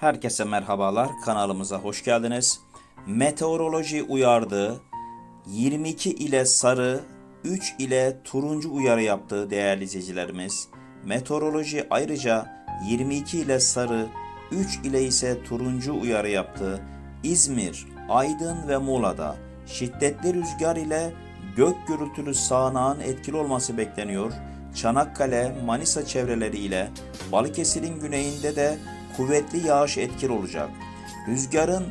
Herkese merhabalar. Kanalımıza hoş geldiniz. Meteoroloji uyardı. 22 ile sarı, 3 ile turuncu uyarı yaptı değerli izleyicilerimiz. Meteoroloji ayrıca 22 ile sarı, 3 ile ise turuncu uyarı yaptı. İzmir, Aydın ve Muğla'da şiddetli rüzgar ile gök gürültülü sağanağın etkili olması bekleniyor. Çanakkale, Manisa çevreleri ile Balıkesir'in güneyinde de kuvvetli yağış etkili olacak. Rüzgarın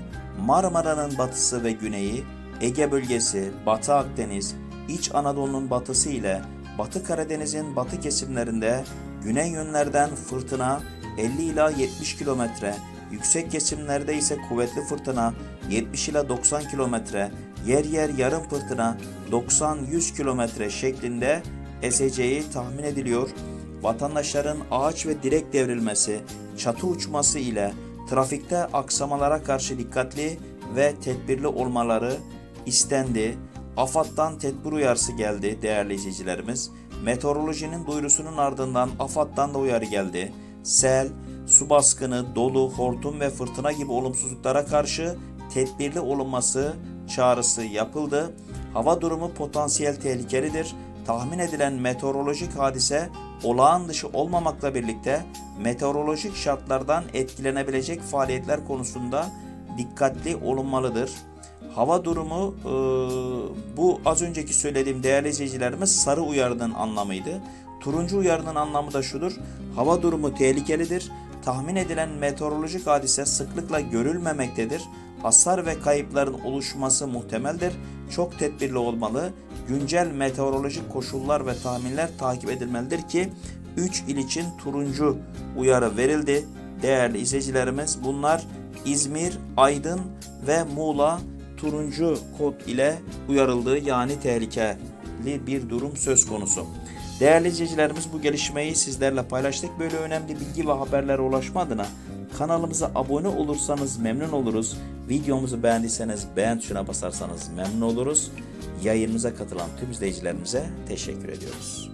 Marmara'nın batısı ve güneyi, Ege bölgesi, Batı Akdeniz, İç Anadolu'nun batısı ile Batı Karadeniz'in batı kesimlerinde güney yönlerden fırtına 50 ila 70 kilometre, yüksek kesimlerde ise kuvvetli fırtına 70 ila 90 kilometre, yer yer yarım fırtına 90-100 kilometre şeklinde eseceği tahmin ediliyor. Vatandaşların ağaç ve direk devrilmesi, çatı uçması ile trafikte aksamalara karşı dikkatli ve tedbirli olmaları istendi. AFAD'dan tedbir uyarısı geldi değerli izleyicilerimiz. Meteorolojinin duyurusunun ardından AFAD'dan da uyarı geldi. Sel, su baskını, dolu, hortum ve fırtına gibi olumsuzluklara karşı tedbirli olunması çağrısı yapıldı. Hava durumu potansiyel tehlikelidir. Tahmin edilen meteorolojik hadise olağan dışı olmamakla birlikte meteorolojik şartlardan etkilenebilecek faaliyetler konusunda dikkatli olunmalıdır. Hava durumu e, bu az önceki söylediğim değerli izleyicilerimiz sarı uyarının anlamıydı. Turuncu uyarının anlamı da şudur. Hava durumu tehlikelidir. Tahmin edilen meteorolojik hadise sıklıkla görülmemektedir. Hasar ve kayıpların oluşması muhtemeldir. Çok tedbirli olmalı. Güncel meteorolojik koşullar ve tahminler takip edilmelidir ki 3 il için turuncu uyarı verildi. Değerli izleyicilerimiz bunlar İzmir, Aydın ve Muğla turuncu kod ile uyarıldığı yani tehlikeli bir durum söz konusu. Değerli izleyicilerimiz bu gelişmeyi sizlerle paylaştık. Böyle önemli bilgi ve haberlere ulaşma adına kanalımıza abone olursanız memnun oluruz. Videomuzu beğendiyseniz beğen tuşuna basarsanız memnun oluruz. Yayınımıza katılan tüm izleyicilerimize teşekkür ediyoruz.